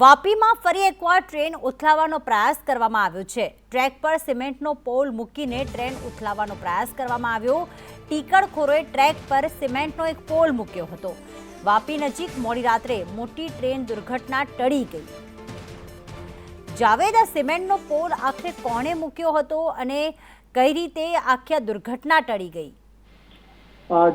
વાપીમાં ફરી એકવાર ટ્રેન ઉથલાવવાનો પ્રયાસ કરવામાં આવ્યો છે. ટ્રેક પર સિમેન્ટનો પોલ મૂકીને ટ્રેન ઉથલાવવાનો પ્રયાસ કરવામાં આવ્યો. ટીકડખોરોએ ટ્રેક પર સિમેન્ટનો એક પોલ મૂક્યો હતો. વાપી નજીક મોડી રાત્રે મોટી ટ્રેન દુર્ઘટના ટળી ગઈ. જાવેદ સિમેન્ટનો પોલ આખરે કોણે મૂક્યો હતો અને કઈ રીતે આખી દુર્ઘટના ટળી ગઈ?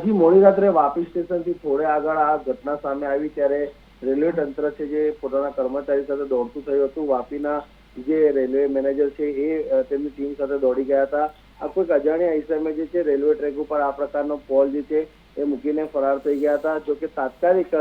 જી મોડી રાત્રે વાપી સ્ટેશનથી થોડે આગળ આ ઘટના સામે આવી, ત્યારે રેલવે તંત્ર છે જે પોતાના કર્મચારી સાથે દોડતું થયું હતું. વાપીના જે રેલવે મેનેજર છે એ તેમની ટીમ સાથે દોડી ગયા હતા. આ કોઈક અજાણ્યા ઈસમે જે છે, રેલવે ટ્રેક ઉપર આ પ્રકારનો પોલ જે છે, એ મૂકીને ફરાર થઈ ગયા હતા. જો કે તાત્કાલિક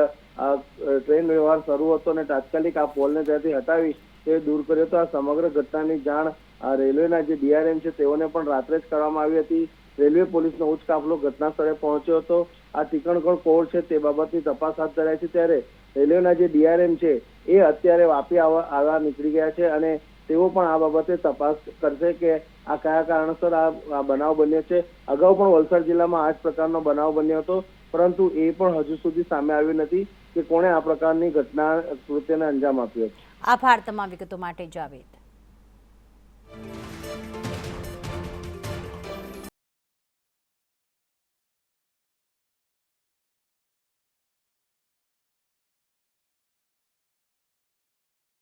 ટ્રેન વ્યવહાર શરૂ હતો અને તાત્કાલિક આ પોલને ત્યાંથી હટાવી તે દૂર કર્યો હતો. આ સમગ્ર ઘટનાની જાણ રેલવેના જે ડીઆરએમ છે, તેઓને પણ રાત્રે જ કરવામાં આવી હતી. રેલવે પોલીસનો ઉચ્ચ કાફલો ઘટના સ્થળે પહોંચ્યો હતો. આ ટીકણગઢ કોર છે તે બાબતની તપાસ હાથ ધરાઈ છે. ત્યારે રેલવેના જે ડીઆરએમ છે, એ અત્યારે વાપી આવવા નીકળી ગયા છે અને તેઓ પણ આ બાબતે તપાસ કરશે કે આ કયા કારણસર આ બનાવ બન્યો છે. અગાઉ પણ વલસાડ જિલ્લામાં આ જ પ્રકારનો બનાવ બન્યો હતો, પરંતુ એ પણ હજુ સુધી સામે આવ્યું નથી કે કોણે આ પ્રકારની ઘટના કૃત્યને અંજામ આપ્યો આભાર તમામ વિગતો માટે જાવેદ.